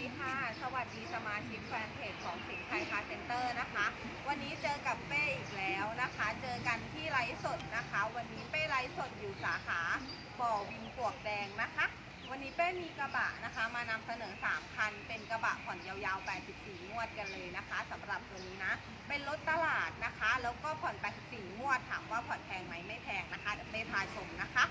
ดีค่ะ สวัสดีสมาชิกแฟนเพจของสิงห์ไทยคาเซ็นเตอร์นะคะ วันนี้เจอกับเป้อีกแล้วนะคะ เจอกันที่ไลฟ์สดนะคะ วันนี้เป้ไลฟ์สดอยู่สาขาบ่อวินปวกแดงนะคะ วันนี้เป้มีกระบะนะคะ มานำเสนอ 3 คัน เป็นกระบะผ่อนยาวๆ 84 งวดกันเลยนะคะสำหรับตัวนี้นะ เป็นรถตลาดนะคะ แล้วก็ผ่อน 84 งวด ถามว่าผ่อนแพงไหมไม่แพงนะคะเดี๋ยวเป้พาชมนะคะ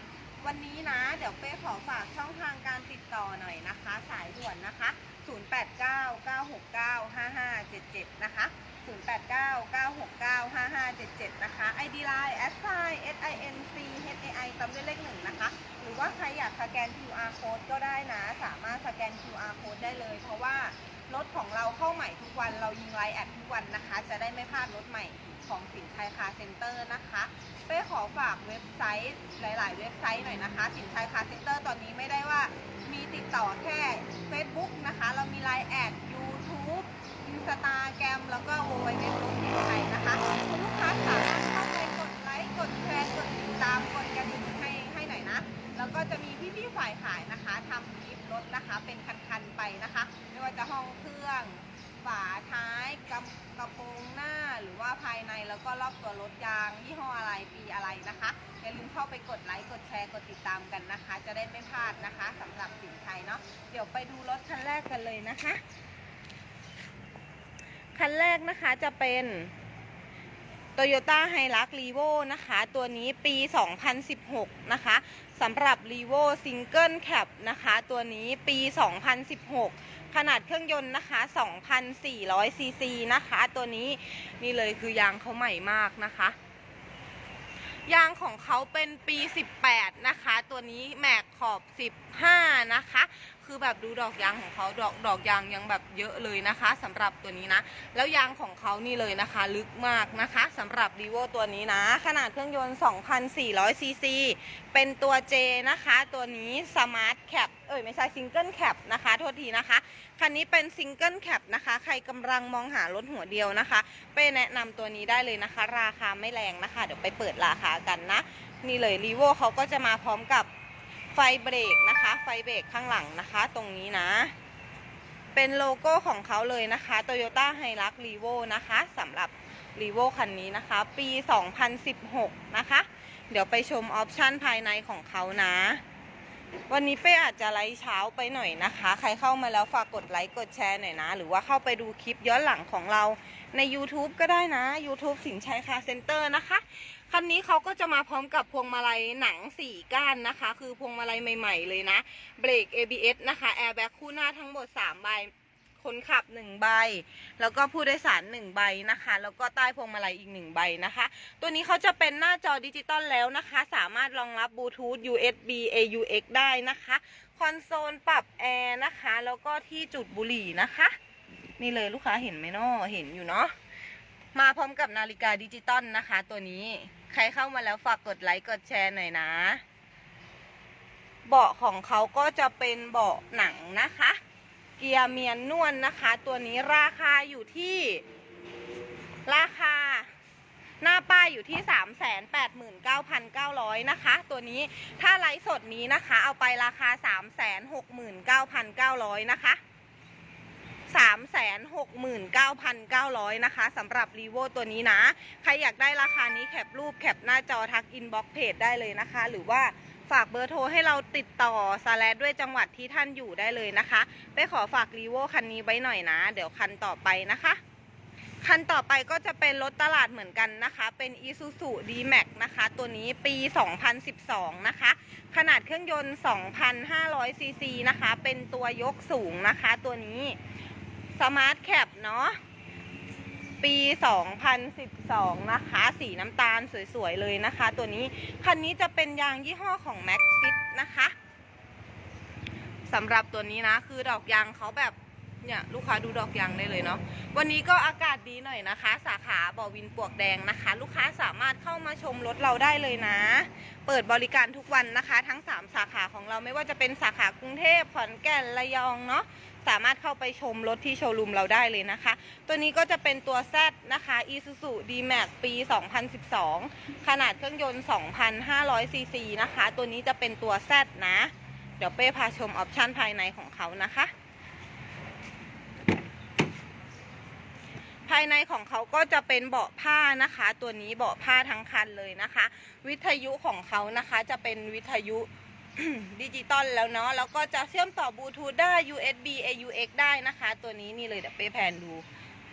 วันนี้นะ เดี๋ยวเป้ขอฝากช่องทางการติดต่อหน่อยนะคะ สายด่วนนะคะ 0899695577 นะคะ 0899695577 นะคะ ID Line s i s i n c h a i ตามด้วยเลขหนึ่งนะคะ หรือว่าใครอยากสแกน QR code ก็ได้นะ สามารถสแกน QR code ได้เลย เพราะว่า รถของเราเข้าใหม่ทุกวัน เรายิงไลน์แอดทุกวันนะคะ จะได้ไม่พลาดรถใหม่ของสินชัยคาร์เซ็นเตอร์นะคะเป้ขอฝากเว็บไซต์หลาย ๆ เว็บไซต์หน่อยนะคะ สินชัยคาร์เซ็นเตอร์ตอนนี้ไม่ได้ว่ามีติดต่อแค่ Facebook นะคะ เรามีไลน์แอด YouTube อินสตาแกรมแล้วก็โวยเว็บสินชัยนะคะคุณลูกค้าสามารถเข้าไปกดไลค์กดแชร์กดติดตามกดกระดิ่งให้ให้หน่อยนะ แล้วก็จะมีพี่ ๆ ฝ่ายขายนะคะทำคลิปรถนะคะเป็นคัน ๆ ไปนะคะ ไม่ว่าจะห้องเครื่อง ฝาท้ายกระกระโปรงหน้าหรือว่าภายในแล้วก็รอบตัวรถยางยี่ห้ออะไรปีอะไรนะคะอย่าลืมเข้าไปกดไลค์กดแชร์กดติดตามกันนะคะ จะได้ไม่พลาดนะคะสำหรับสินไทยเนาะเดี๋ยวไปดูรถคันแรกกันเลยนะคะ คันแรกนะคะจะเป็น Toyota h i l u x r e v o นะคะ ตัวนี้ปี 2016 นะคะสำหรับ r e v o Single Cab นะคะ ตัวนี้ปี 2016 ขนาดเครื่องยนต์นะคะ 2,400ซีซีนะคะ ตัวนี้นี่เลยคือยางเขาใหม่มากนะคะ ยางของเขาเป็นปี 18 นะคะ ตัวนี้แม็กขอบ 15 นะคะ คือแบบดูดอกยางของเขาดอกดอกยางยังแบบเยอะเลยนะคะสำหรับตัวนี้นะ แล้วยางของเขานี่เลยนะคะ ลึกมากนะคะสำหรับ r e v o ตัวนี้นะ ขนาดเครื่องยนต์2,400ซีซีเป็นตัว J นะคะ ตัวนี้ Smart Cap เอ้ยไม่ใช่ Single Cap นะคะโทษทีนะคะคันนี้เป็น Single Cap นะคะ ใครกำลังมองหารถหัวเดียวนะคะเป้แนะนำตัวนี้ได้เลยนะคะ ราคาไม่แรงนะคะ เดี๋ยวไปเปิดราคากันนะ นี่เลย r e v o เขาก็จะมาพร้อมกับ ไฟเบรกนะคะ ไฟเบรกข้างหลังนะคะ ตรงนี้นะ เป็นโลโก้ของเขาเลยนะคะ Toyota h i l u x r e v o นะคะสำหรับ r e v o คันนี้นะคะ ปี 2016 นะคะ เดี๋ยวไปชมออปชันภายในของเขานะ วันนี้เป้อาจจะไลฟ์เช้าไปหน่อยนะคะ ใครเข้ามาแล้วฝากกดไลค์กดแชร์หน่อยนะ หรือว่าเข้าไปดูคลิปย้อนหลังของเราใน YouTube ก็ได้นะ YouTube สินชัยคาร์เซ็นเตอร์นะคะ คันนี้เขาก็จะมาพร้อมกับพวงมาลัยหนังสี่ก้านนะคะ คือพวงมาลัยใหม่ ๆ เลยนะ เบรก ABS นะคะ แอร์แบ็กคู่หน้าทั้งหมด 3 ใบ คนขับ1ใบ แล้วก็ผู้โดยสาร1ใบนะคะ แล้วก็ใต้พวงมาลัยอีก1ใบนะคะ ตัวนี้เขาจะเป็นหน้าจอดิจิตอลแล้วนะคะ สามารถรองรับบลูทูธ USB AUX ได้นะคะ คอนโซลปรับแอร์นะคะ แล้วก็ที่จุดบุหรี่นะคะ นี่เลยลูกค้าเห็นไหมเนาะเห็นอยู่เนาะมาพร้อมกับนาฬิกาดิจิตอลนะคะ ตัวนี้ใครเข้ามาแล้วฝากกดไลค์กดแชร์หน่อยนะ เบาะของเขาก็จะเป็นเบาะหนังนะคะ เกียร์เมียนนวลนะคะ ตัวนี้ราคาอยู่ที่ ราคา หน้าป้ายอยู่ที่ 389,900 นะคะ ตัวนี้ถ้าไลฟ์สดนี้นะคะ เอาไปราคา 369,900 นะคะ369,900 นะคะสำหรับรีโวตัวนี้นะ ใครอยากได้ราคานี้แคปรูปแคปหน้าจอทักอินบ็อกเพจได้เลยนะคะ หรือว่า ฝากเบอร์โทรให้เราติดต่อสแลดด้วยจังหวัดที่ท่านอยู่ได้เลยนะคะ ไปขอฝากรีโวคันนี้ไว้หน่อยนะ เดี๋ยวคันต่อไปนะคะ คันต่อไปก็จะเป็นรถตลาดเหมือนกันนะคะ เป็น Isuzu D-Max นะคะ ตัวนี้ปี 2012 นะคะ ขนาดเครื่องยนต์ 2,500 ซีซีนะคะ เป็นตัวยกสูงนะคะ ตัวนี้สมาร์ทแคปเนาะ ปี 2012 นะคะ สีน้ำตาลสวยๆ เลยนะคะ ตัวนี้ คันนี้จะเป็นยางยี่ห้อของ Maxxis นะคะสำหรับตัวนี้นะ คือดอกยางเขาแบบเนี่ยลูกค้าดูดอกยางได้เลยเนาะวันนี้ก็อากาศดีหน่อยนะคะ สาขาบ่อวินปวกแดงนะคะ ลูกค้าสามารถเข้ามาชมรถเราได้เลยนะ เปิดบริการทุกวันนะคะ ทั้ง 3 สาขาของเราไม่ว่าจะเป็นสาขากรุงเทพขอนแก่นระยองเนาะ สามารถเข้าไปชมรถที่โชว์รูมเราได้เลยนะคะ ตัวนี้ก็จะเป็นตัว Z นะคะ Isuzu D-Max ปี 2012 ขนาดเครื่องยนต์ 2,500 ซีซีนะคะ ตัวนี้จะเป็นตัว Z นะ เดี๋ยวเป้พาชมออปชันภายในของเขานะคะภายในของเขาก็จะเป็นเบาะผ้านะคะ ตัวนี้เบาะผ้าทั้งคันเลยนะคะ วิทยุของเขานะคะจะเป็นวิทยุ ดิจิตอลแล้วเนาะแล้วก็จะเชื่อมต่อบลูทูธได้ USB AUX ได้นะคะ ตัวนี้นี่เลยเดี๋ยวเป้แพนดู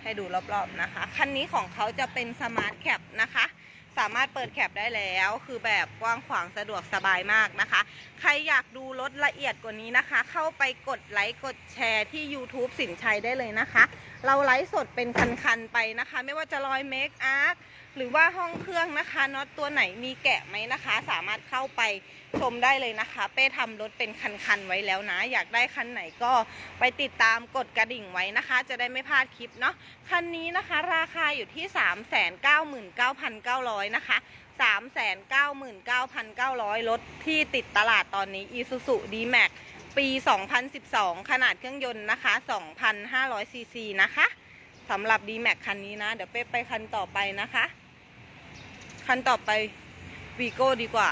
ให้ดูรอบๆนะคะ คันนี้ของเขาจะเป็นสมาร์ทแคปนะคะ สามารถเปิดแคปได้แล้ว คือแบบกว้างขวางสะดวกสบายมากนะคะ ใครอยากดูรถละเอียดกว่านี้นะคะ เข้าไปกดไลค์กดแชร์ที่ YouTube สินชัยได้เลยนะคะ เราไลฟ์สดเป็นคันๆไปนะคะ ไม่ว่าจะรอยเมคอาร์ หรือว่าห้องเครื่องนะคะน็อตตัวไหนมีแกะไหมนะคะ สามารถเข้าไปชมได้เลยนะคะ เป้ทำรถเป็นคันๆไว้แล้วนะ อยากได้คันไหนก็ไปติดตามกดกระดิ่งไว้นะคะ จะได้ไม่พลาดคลิปเนาะคันนี้นะคะ ราคาอยู่ที่ 399,900 นะคะ 399,900 รถที่ติดตลาดตอนนี้ Isuzu D-Max ปี 2012 ขนาดเครื่องยนต์นะคะ 2,500ซีซีนะคะสำหรับ D-Max คันนี้นะ เดี๋ยวเป๊ไปคันต่อไปนะคะ คันต่อไป Vigo ดีกว่า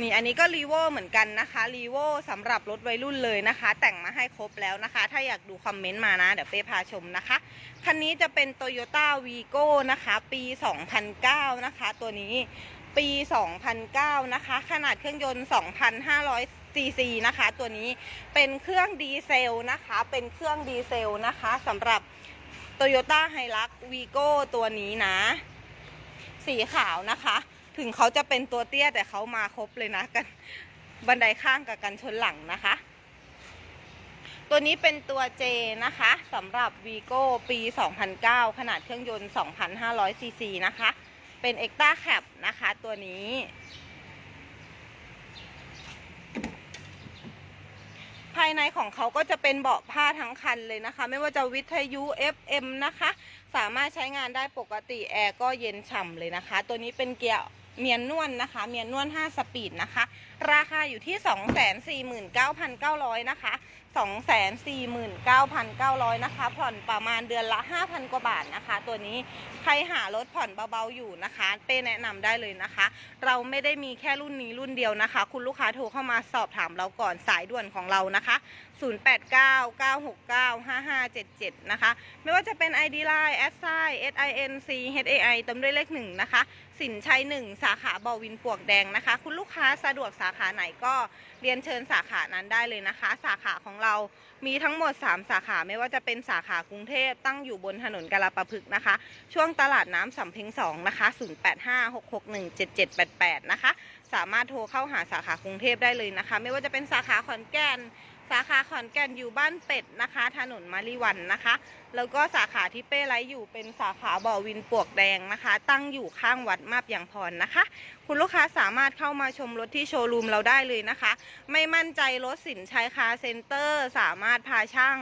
นี่อันนี้ก็ r ีโวเหมือนกันนะคะ r ีโวสำหรับรถวัยรุ่นเลยนะคะ แต่งมาให้ครบแล้วนะคะ ถ้าอยากดูคอมเมนต์มานะ เดี๋ยวเป้พาชมนะคะ คันนี้จะเป็น Toyota Vigo นะคะ ปี 2009 นะคะ ตัวนี้ปี 2009 นะคะ ขนาดเครื่องยนต์ 2,500 ซีซีนะคะ ตัวนี้เป็นเครื่องดีเซลนะคะ เป็นเครื่องดีเซลนะคะสำหรับ Toyota Hilux Vigo ตัวนี้นะ สีขาวนะคะ ถึงเขาจะเป็นตัวเตี้ยแต่เขามาครบเลยนะกันบันไดข้างกับกันชนหลังนะคะ ตัวนี้เป็นตัว J นะคะสำหรับ Vigo ปี 2009 ขนาดเครื่องยนต์ 2,500ซีซีนะคะ เป็น Extra Cab นะคะ ตัวนี้ ภายในของเขาก็จะเป็นเบาะผ้าทั้งคันเลยนะคะ ไม่ว่าจะวิทยุ FM นะคะ สามารถใช้งานได้ปกติแอร์ก็เย็นฉ่ำเลยนะคะ ตัวนี้เป็นเกียร์เมียนนวลนนะคะ เมียนนวล 5 สปีดนะคะ ราคาอยู่ที่ 249,900 นะคะ 249,900 นะคะ ผ่อนประมาณเดือนละ 5,000 กว่าบาทนะคะ ตัวนี้ใครหารถผ่อนเบาๆอยู่นะคะ เป้แนะนำได้เลยนะคะ เราไม่ได้มีแค่รุ่นนี้รุ่นเดียวนะคะ คุณลูกค้าโทรเข้ามาสอบถามเราก่อนสายด่วนของเรานะคะ 0899695577 นะคะ ไม่ว่าจะเป็น ID Line s i SINC HAI ติมด้วยเลขหนึ่งนะคะ สินชัยหนึ่งสาขาบอวินปวกแดงนะคะ คุณลูกค้าสะดวกสาขาไหนก็เรียนเชิญสาขานั้นได้เลยนะคะ สาขาของเรามีทั้งหมด 3 สาขาไม่ว่าจะเป็นสาขากรุงเทพตั้งอยู่บนถนนกาลาปะพึกนะคะ ช่วงตลาดน้ำสำเพ็ง2นะคะ0856617788นะคะ สามารถโทรเข้าหาสาขากรุงเทพได้เลยนะคะ ไม่ว่าจะเป็นสาขาขอนแก่น สาขาขอนแก่นอยู่บ้านเป็ดนะคะ ถนนมาริวันนะคะ แล้วก็สาขาที่เป้ไลอยู่เป็นสาขาบ่อวินปวกแดงนะคะ ตั้งอยู่ข้างวัดมาบยางพรนะคะ คุณลูกค้าสามารถเข้ามาชมรถที่โชว์รูมเราได้เลยนะคะ ไม่มั่นใจรถสินชัยคาร์เซ็นเตอร์ สามารถพาช่าง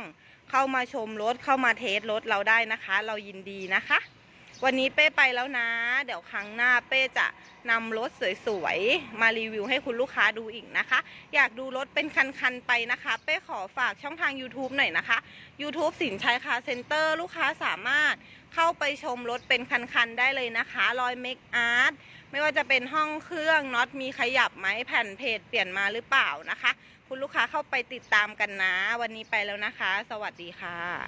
เข้ามาชมรถเข้ามาเทสรถเราได้นะคะ เรายินดีนะคะ วันนี้เป้ไปแล้วนะ เดี๋ยวครั้งหน้าเป้จะนำรถสวยๆ มารีวิวให้คุณลูกค้าดูอีกนะคะ อยากดูรถเป็นคันๆไปนะคะ เป้ขอฝากช่องทาง YouTube หน่อยนะคะ YouTube สินชัยคาร์เซ็นเตอร์ลูกค้าสามารถเข้าไปชมรถเป็นคันๆ ได้เลยนะคะรอยเมคอาร์ตไม่ว่าจะเป็นห้องเครื่องน็อตมีขยับไหมแผ่นเพจเปลี่ยนมาหรือเปล่านะคะ คุณลูกค้าเข้าไปติดตามกันนะ วันนี้ไปแล้วนะคะ สวัสดีค่ะ